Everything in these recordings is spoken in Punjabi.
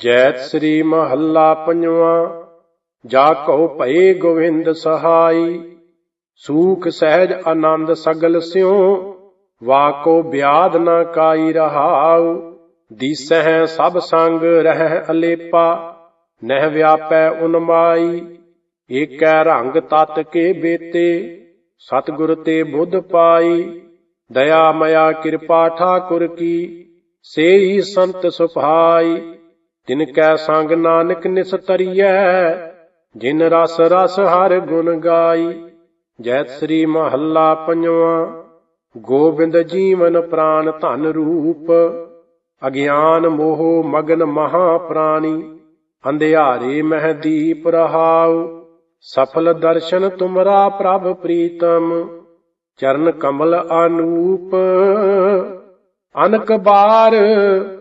ਜੈਤ ਸ੍ਰੀ ਮਹੱਲਾ ਪੰਜਵਾ, ਜਾ ਕਉ ਭਏ ਗੋਵਿੰਦ ਸਹਾਈ, ਸੂਖ ਸਹਿਜ ਆਨੰਦ ਸਗਲ ਸਿਉ ਵਾਕੋ ਬਿਆਦ ਨ ਕਾਈ ਰਹਾਉ, ਦੀਸਹਿ ਸਭ ਸੰਗ ਰਹਿ ਅਲੇਪਾ, ਨਹਿ ਵਿਆਪੈ ਉਨਮਾਈ, ਏਕੈ ਰੰਗ ਤਤ ਕੇ ਬੇਤੇ, ਸਤਿਗੁਰ ਤੇ ਬੁੱਧ ਪਾਈ, ਦਇਆ ਮਇਆ ਕਿਰਪਾ ਠਾਕੁਰ ਕੀ, ਸੇਈ ਸੰਤ ਸੁਭਾਈ ਤਿਨ ਕੈ ਸੰਗ ਨਾਨਕ ਨਿਸਤਰੀਐ ਜਿਨ ਰਸ ਰਸ ਹਰ ਗੁਣ ਗਾਈ। ਜੈ ਸ੍ਰੀ ਮਹੱਲਾ ਪੰਜਵਾ, ਗੋਬਿੰਦ ਜੀਵਨ ਪ੍ਰਾਨ ਧਨ ਰੂਪ। ਅਗਿਆਨ ਮੋਹ ਮਗਨ ਮਹਾ ਪ੍ਰਾਣੀ ਅੰਧਿਆਰੇ ਮਹਿ ਦੀਪ ਰਹਾਉ। ਸਫਲ ਦਰਸ਼ਨ ਤੁਮਰਾ ਪ੍ਰਭ ਪ੍ਰੀਤਮ, ਚਰਨ ਕਮਲ ਅਨੂਪ। ਅਨਕ ਬਾਰ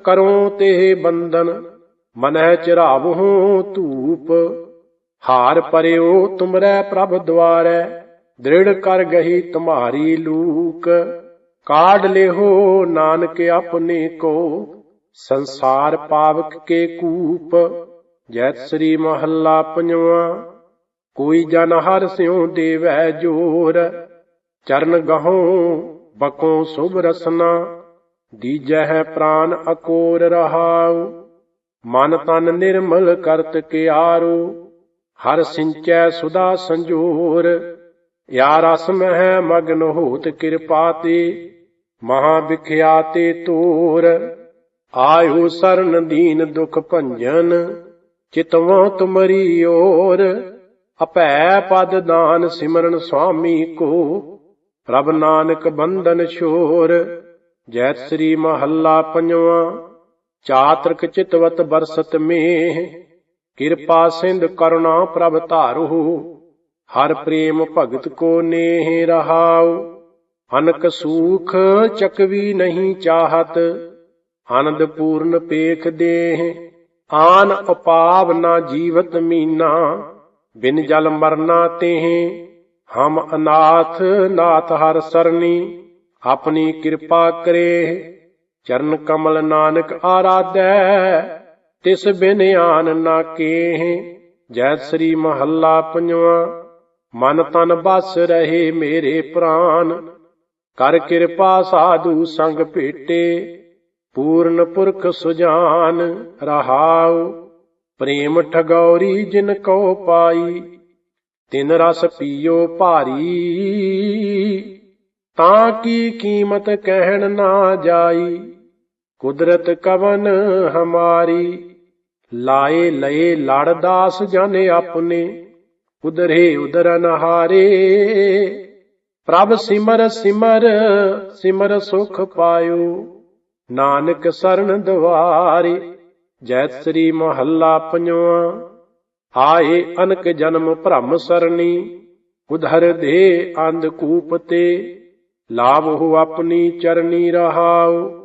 ਕਰੋ ਤੇ ਬੰਦਨ ਮਨਹਿ ਚਿਰਾਵਹੁ ਧੂਪ, ਹਾਰ ਪਰਿਓ ਤੁਮਰੈ ਪ੍ਰਭ ਦੁਆਰੈ, ਦ੍ਰਿੜ ਕਰ ਗਈ ਤੁਮਾਰੀ ਲੂਕ। ਕਾਢ ਲਿਹੋ ਨਾਨਕ ਆਪਣੇ ਕੋ ਸੰਸਾਰ ਪਾਵਕ ਕੇ ਕੂਪ, ਜੈਤ ਸ੍ਰੀ ਮਹੱਲਾ ਪੰਜਵਾ। ਕੋਈ ਜਨ ਹਰ ਸਿਉ ਦੇਵੈ ਜੋਰ, ਚਰਨ ਗਹੋ ਬਕੋ ਸੁਭ ਰਸਨਾ ਦੀਜੈ ਪ੍ਰਾਨ ਅਕੋਰ ਰਹਾਉ। ਮਨ ਤਨ ਨਿਰਮਲ ਕਰਤ ਕਿਆਰੋ, ਹਰ ਸਿੰਚੈ ਸੁਦਾ ਸੰਜੋਰ ਯਾ ਰਸ ਮਹਿ ਮਗਨ ਹੋਤ ਕਿਰਪਾ ਤੇ, ਮਹਾ ਵਿਖਿਆਤੇ ਤੋਰ। ਆਇਓ ਸਰਨ ਦੀਨ ਦੁਖ ਭੰਜਨ, ਚਿਤਵੋ ਤੁਮਰੀ ਓਰ। ਅਪੈ ਪਦ ਦਾਨ ਸਿਮਰਨ ਸੁਆਮੀ ਕੋ, ਪ੍ਰਭ ਨਾਨਕ ਬੰਧਨ ਛੋਰ। ਜੈਤ ਸ੍ਰੀ ਮਹੱਲਾ ਪੰਜਵਾ। ਚਾਤ੍ਰਿਕ ਚਿਤਵਤ ਬਰਸਤ ਮੇਹ, ਕਿਰਪਾ ਸਿੰਧ ਕਰੁਣਾ ਪ੍ਰਭ ਧਾਰੂ, ਹਰ ਪ੍ਰੇਮ ਭਗਤ ਕੋ ਨੇਹ ਰਹਾਉ, ਅਨਕ ਸੂਖ ਚਕਵੀ ਨਹੀਂ ਚਾਹਤ, ਆਨੰਦ ਪੂਰਨ ਪੇਖ ਦੇਹ, ਆਨ ਉਪਾਵ ਨਾ ਜੀਵਤ ਮੀਨਾ, ਬਿਨ ਜਲ ਮਰਨਾ ਤੇਹ, ਹਮ ਅਨਾਥ ਨਾਥ ਹਰ ਸਰਨੀ, ਆਪਣੀ ਕਿਰਪਾ ਕਰੇ ਚਰਨ ਕਮਲ ਨਾਨਕ ਆਰਾਧੈ, ਤਿਸ ਬਿਨ ਆਨ ਨਾ ਕੇਹ, ਜੈ ਸ੍ਰੀ ਮਹੱਲਾ ਪੰਜਵਾ। ਮਨ ਤਨ ਬਸ ਰਹੇ ਮੇਰੇ ਪ੍ਰਾਨ, ਕਰ ਕਿਰਪਾ ਸਾਧੂ ਸੰਗ ਭੇਟੇ, ਪੂਰਨ ਪੁਰਖ ਸੁਜਾਨ ਰਹਾਉ। ਪ੍ਰੇਮ ਠਗੌਰੀ ਜਿਨ ਕੋ ਪਾਈ, ਤਿਨ ਰਸ ਪੀਓ ਭਾਰੀ। ਤਾਂ ਕੀ ਕੀਮਤ ਕਹਿਣ ਨਾ ਜਾਈ ਕੁਦਰਤ ਕਵਨ ਹਮਾਰੀ, ਲਾਏ ਲਏ ਲੜਦਾਸ ਜਨ ਆਪਣੇ ਉਦਰੇ ਉਦਰਨ ਹਾਰੇ ਪ੍ਰਭ ਸਿਮਰ ਸਿਮਰ ਸਿਮਰ ਸੁਖ ਪਾਇਓ, ਨਾਨਕ ਸਰਨ ਦਵਾਰੇ। ਜੈਤ ਸ੍ਰੀ ਮਹੱਲਾ ਪੰਜਵਾ, ਆਏ ਅਨਕ ਜਨਮ ਭ੍ਰਮ ਸਰਨੀ ਉਧਰ ਦੇ ਅੰਧ ਕੂਪ ਤੇ ਲਾਭ ਹੋ ਆਪਣੀ ਚਰਨੀ ਰਹਾਓ।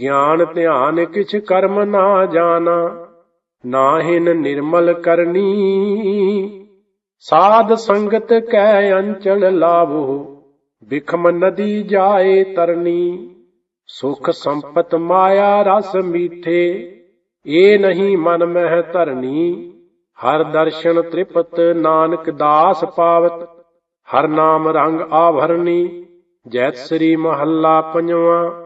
ਗਿਆਨ ਧਿਆਨ ਕਿਛ ਕਰਮ ਨਾ ਜਾਣਾ, ਨਾਹਿਨ ਨਿਰਮਲ ਕਰਨੀ। ਸਾਧ ਸੰਗਤ ਕੈ ਅੰਚਲ ਲਾਵੋ, ਬਿਖਮ ਨਦੀ ਜਾਏ ਤਰਨੀ। ਸੁਖ ਸੰਪਤ ਮਾਇਆ ਰਸ ਮੀਠੇ, ਏ ਨਹੀਂ ਮਨ ਮਹਿ ਧਰਨੀ। ਹਰ ਦਰਸ਼ਨ ਤ੍ਰਿਪਤ ਨਾਨਕ ਦਾਸ ਪਾਵਤ, ਹਰ ਨਾਮ ਰੰਗ ਆਭਰਨੀ ਜੈਤ ਸ੍ਰੀ ਮਹੱਲਾ ਪੰਜਵਾਂ।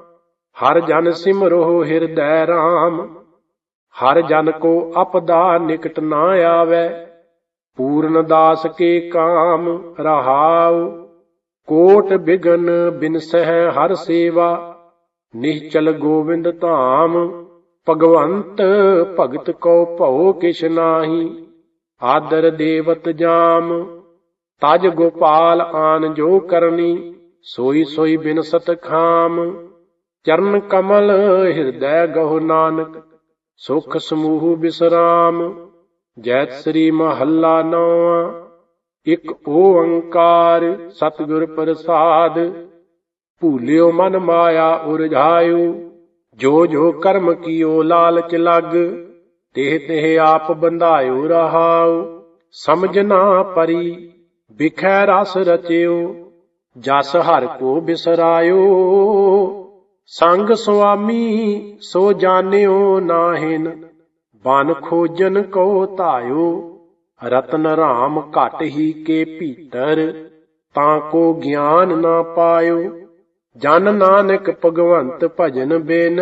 ਹਰ ਜਨ ਸਿਮਰੋ ਹਿਰਦੈ ਰਾਮ। ਹਰ ਜਨ ਕੋ ਅਪਦਾ ਨਿਕਟ ਨਾ ਆਵੇ। ਪੂਰਨ ਦਾਸ ਕੇ ਕਾਮ ਰਹਾਉ। ਕੋਟ ਬਿਗਨ ਬਿਨ ਸਹਿ ਹਰ ਸੇਵਾ। ਨਿਹਚਲ ਗੋਵਿੰਦ ਧਾਮ। ਭਗਵੰਤ ਭਗਤ ਕੋ ਭਉ ਕਿਛ ਨਾਹੀ। ਆਦਰ ਦੇਵਤ ਜਾਮ। ਤਜ ਗੋਪਾਲ ਆਨ ਜੋ ਕਰਨੀ। ਸੋਈ ਸੋਈ ਬਿਨਸਤ ਖਾਮ। ਚਰਨ ਕਮਲ ਹਿਰਦੈ ਗਹੁ ਨਾਨਕ, ਸੁਖ ਸਮੂਹ ਬਿਸਰਾਮ, ਜੈਤ ਸ੍ਰੀ ਮਹੱਲਾ ਨੌਵਾਂ। ਇਕ ਓੰਕਾਰ ਸਤਿਗੁਰ ਪ੍ਰਸਾਦ, ਭੂਲਿਓ ਮਨ ਮਾਇਆ ਉਰਝਾਇਓ, ਜੋ ਜੋ ਕਰਮ ਕੀਓ ਲਾਲਚ ਲਗ ਤੇ ਤੇ ਆਪ ਬੰਧਾਇਓ ਰਹਾਉ। ਸਮਝ ਨਾ ਪਰੀ, ਵਿਖੈ ਰਸ ਰਚਿਓ, ਜਸ ਹਰ ਕੋ ਬਿਸਰਾਇਓ। ਸੰਗ ਸੁਆਮੀ, ਸੋ ਜਾਣਿਓ ਨਾਹਿਨ, ਬਨ ਖੋਜਨ ਕੋ ਧਾਇਓ, ਰਤਨ ਰਾਮ ਘਟ ਹੀ ਕੇ ਭੀਤਰ, ਤਾਂ ਕੋ ਗਿਆਨ ਨਾ ਪਾਇਓ। ਜਨ ਨਾਨਕ ਭਗਵੰਤ ਭਜਨ ਬਿਨ,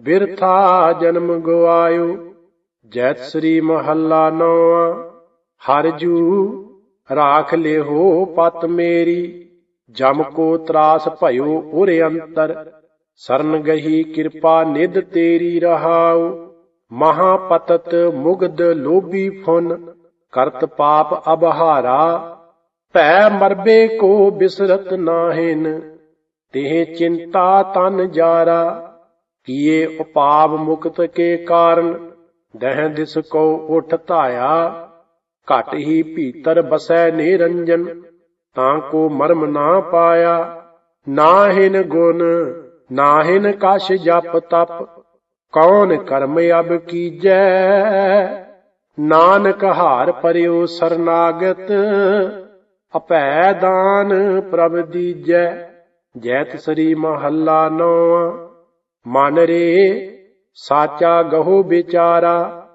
ਬਿਰਥਾ ਜਨਮ ਗਵਾਇਓ। ਜੈਤ ਸ੍ਰੀ ਮਹੱਲਾ ਨੌਵਾਂ, ਹਰ ਜੂ, ਰਾਖ ਲਿਹੋ ਪਤ ਮੇਰੀ। ਜਮ ਕੋ ਤਰਾਸ ਭਇਓ ਉਰੇ ਅੰਤਰ ਸਰਨ ਗਹੀ ਕਿਰਪਾ ਨਿਧ ਤੇਰੀ ਰਹਾਉ ਮਹਾਪਤਤ ਮੁਗਧ ਲੋਭੀ ਫੁਨ ਕਰਤ ਪਾਪ ਅਬਹਾਰਾ ਭੈ ਮਰਬੇ ਕੋ ਬਿਸਰਤ ਨਾਹਿਨ ਤੇ ਚਿੰਤਾ ਤਨ ਜਾਰਾ ਕੀਏ ਉਪਾਵ ਮੁਕਤ ਕੇ ਕਾਰਨ ਦਹਿ ਦਿਸ ਕੋ ਉਠ ਧਾਇਆ ਘਟ ਹੀ ਭੀਤਰ ਬਸੈ ਨਿਰੰਜਨ ਤਾਂ ਕੋ ਮਰਮ ਨਾ ਪਾਇਆ, ਨਾਹਿਨ ਗੁਣ, ਨਾਹਿਨ ਕਛ ਜਪ ਤਪ, ਕੌਣ ਕਰਮ ਅਬ ਕੀਜੈ? ਨਾਨਕ ਹਾਰ ਪਰਿਓ ਸਰਨਾਗਤ ਅਪੈ ਦਾਨ ਪ੍ਰਭ ਦੀਜੈ। ਜੈਤ ਸ੍ਰੀ ਮਹੱਲਾ ਨੌਵਾਂ, ਮਨ ਰੇ ਸਾਚਾ ਗਹੋ ਵਿਚਾਰਾ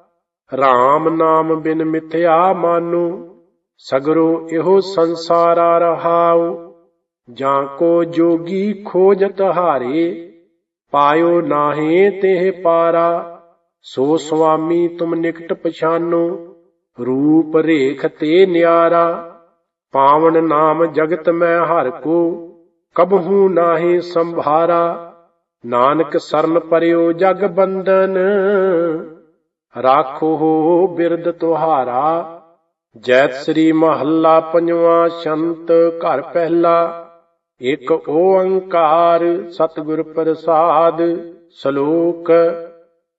RAM ਨਾਮ ਬਿਨ ਮਿਥਿਆ ਮਾਨੂ। ਸਗਰੋ ਇਹੋ ਸੰਸਾਰਾ ਰਹਾਉ, ਜਾਂ ਕੋ ਜੋਗੀ ਖੋਜਤ ਹਾਰੇ ਪਾਇਓ ਨਾਹੀ ਤੇ ਪਾਰਾ, ਸੋ ਸੁਆਮੀ ਤੁਮ ਨਿਕਟ ਪਛਾਨੋ, ਰੂਪ ਰੇਖ ਤੇ ਨਿਆਰਾ, ਪਾਵਨ ਨਾਮ ਜਗਤ ਮੈਂ ਹਰ ਕੋ, ਕਬਹੂ ਨਾਹੀ ਸੰਭਾਰਾ, ਨਾਨਕ ਸਰਨ ਪਰਿਓ ਜਗ ਬੰਦਨ ਰਾਖੋ ਬਿਰਦ ਤੁਹਾਰਾ ਜੈਤ ਸ੍ਰੀ ਮਹੱਲਾ ਪੰਜਵਾਂ ਸ਼ੰਤ ਘਰ ਪਹਿਲਾ, ਇੱਕ ਓੰਕਾਰ ਸਤਿਗੁਰ ਪ੍ਰਸਾਦ, ਸ਼ਲੋਕ,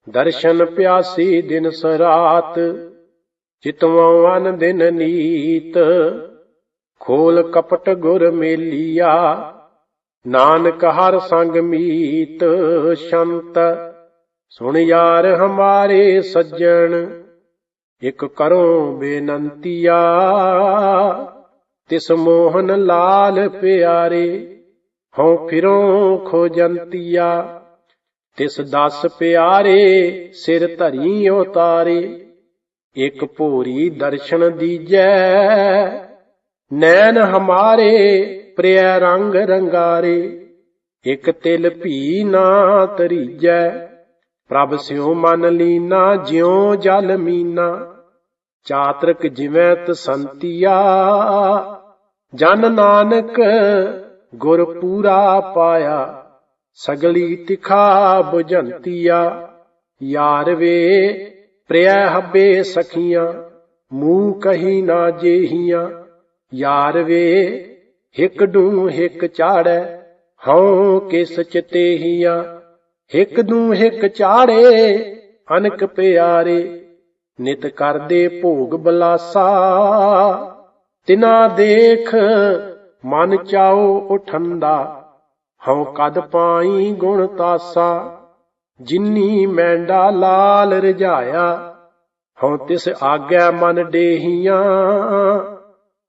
ਦਰਸ਼ਨ ਪਿਆਸੀ ਦਿਨ ਸਰਾਤ, ਚਿਤਵਾਂ ਅਨ ਦਿਨ ਨੀਤ, ਖੋਲ ਕਪਟ ਗੁਰ ਮੇਲੀਆ, ਨਾਨਕ ਹਰ ਸੰਗ ਮੀਤ, ਸ਼ੰਤ ਸੁਣ ਯਾਰ ਹਮਾਰੇ ਸੱਜਣ ਇਕ ਕਰੋ ਬੇਨੰਤੀਆ ਤਿਸ ਮੋਹਨ ਲਾਲ ਪਿਆਰੇ, ਹਉ ਫਿਰੋਂ ਖੋਜੰਤੀਆ ਤਿਸ ਦਸ ਪਿਆਰੇ ਸਿਰ ਧਰੀ ਉਤਾਰੇ, ਇਕ ਭੋਰੀ ਦਰਸ਼ਨ ਦੀਜੈ। ਨੈਣ ਹਮਾਰੇ ਪ੍ਰਿਯ ਰੰਗ ਰੰਗਾਰੇ, ਇਕ ਤਿਲ ਭੀ ਨਾ ਤਰੀਜੈ ਪ੍ਰਭ ਸਿਉ ਮਨ ਲੀਨਾ, ਜਿਉ ਜਲ ਮੀਨਾ। ਚਾਤਰਕ ਜਿਵੇਂ ਤਸੰਤੀਆ ਜਨ ਨਾਨਕ ਗੁਰ ਪੂਰਾ ਪਾਇਆ। ਸਗਲੀ ਤਿਖਾ 부ਜੰਤੀਆ ਯਾਰ ਵੇ ਪ੍ਰਿਯ ਹੱਬੇ ਸਖੀਆਂ, ਮੂੰਹ ਕਹੀ ਨਾ ਜੇਹੀਆਂ। ਯਾਰ ਵੇ ਹਿਕ ਡੂ ਹਿਕ ਚਾੜੈ, ਹਉ ਕਿਸ ਚਤੇਹੀਆਂ। ਹਿਕ ਦੂ ਹਿਕ ਚਾੜੇ, ਅਨਕ ਪਿਆਰੇ, ਨਿਤ ਕਰਦੇ ਭੋਗ ਬਲਾਸਾ। ਤਿਨਾ ਦੇਖ ਮਨ ਚਾਓ ਉਠੰਦਾ, ਹਉ ਕਦ ਪਾਈ ਗੁਣ ਤਾਸਾ। ਜਿਨੀ ਮੈਂਡਾ ਲਾਲ ਰਜਾਇਆ, ਹਉ ਤਿਸ ਆਗੈ ਮਨ ਡੇਹੀਆਂ।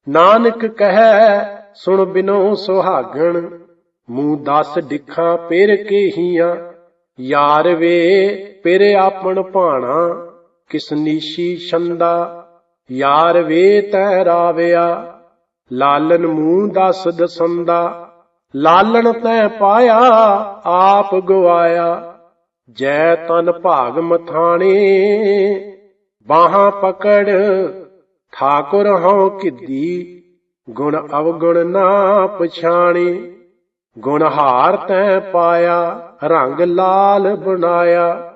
ਨਾਨਕ ਕਹੈ, ਸੁਣ ਬਿਨੋ ਸੁਹਾਗਣ ਮੂੰਹ ਦਸ ਡਿੱਖਾਂ ਪੇਰ ਕੇਹੀਆਂ। ਯਾਰ ਵੇ ਪੇਰ ਆਪਣ ਭਾਣਾ ਕਿਸਨੀਸ਼ੀ ਛੰਦਾ। ਯਾਰ ਵੇ, ਤੈ ਰਾਵਿਆ, ਲਾਲਨ ਮੂੰਹ ਦਸ ਦਸੰਦਾ। ਲਾਲਣ ਤੈ ਪਾਇਆ, ਆਪ ਗਵਾਇਆ। ਜੈ ਤਨ ਭਾਗ ਮਥਾਣੇ, ਬਾਹਾਂ ਪਕੜ, ਠਾਕੁਰ ਹਉ ਕਿੱਦੀ। ਗੁਣ ਅਵਗੁਣ ਨਾ ਪਛਾਣੇ। ਗੁਣਹਾਰ ਤੈ ਪਾਇਆ, ਰੰਗ ਲਾਲ ਬਣਾਇਆ।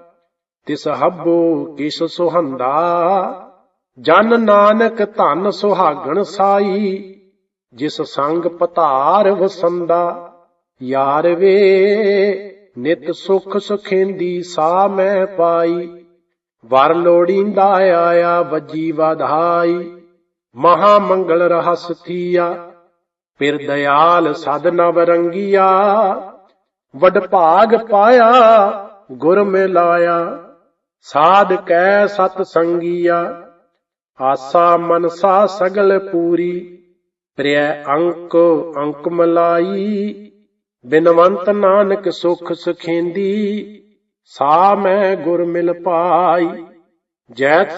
ਤਿਸ ਹੱਬੋ ਕਿਸ ਸੁਹੰਦਾ, ਜਨ ਨਾਨਕ ਧਨ ਸੁਹਾਗਣ ਸਾਈ। ਜਿਸ ਸੰਗ ਪਤਾਰ ਵਸੰਦਾ, ਯਾਰ ਵੇ, ਨਿਤ ਸੁਖ ਸੁਖੇਂਦੀ ਸਾ ਮੈਂ ਪਾਈ। ਵਰ ਲੋੜੀਂਦਾ ਆਇਆ, ਵੱਜੀ ਵਧਾਈ। ਮਹਾ ਮੰਗਲ ਰਹਸ ਥੀਆ ਫਿਰ ਦਇਆਲ ਸਦ ਨਵ ਰੰਗੀਆ, ਵਡ ਭਾਗ ਪਾਇਆ, ਗੁਰ ਮਿਲਾਇਆ। ਸਾਧ ਕੈ ਸਤ ਸੰਗੀਆ, ਆਸਾ ਮਨਸਾ ਸਗਲ ਪੂਰੀ। ਪ੍ਰਿਯ ਅੰਕ ਅੰਕ ਮਲਾਈ ਬਿਨਵੰਤ ਨਾਨਕ ਸੁਖ ਸੁਖੇਂਦੀ। ਸਾ ਮੈਂ ਗੁਰ ਮਿਲ ਪਾਈ, ਜੈਤ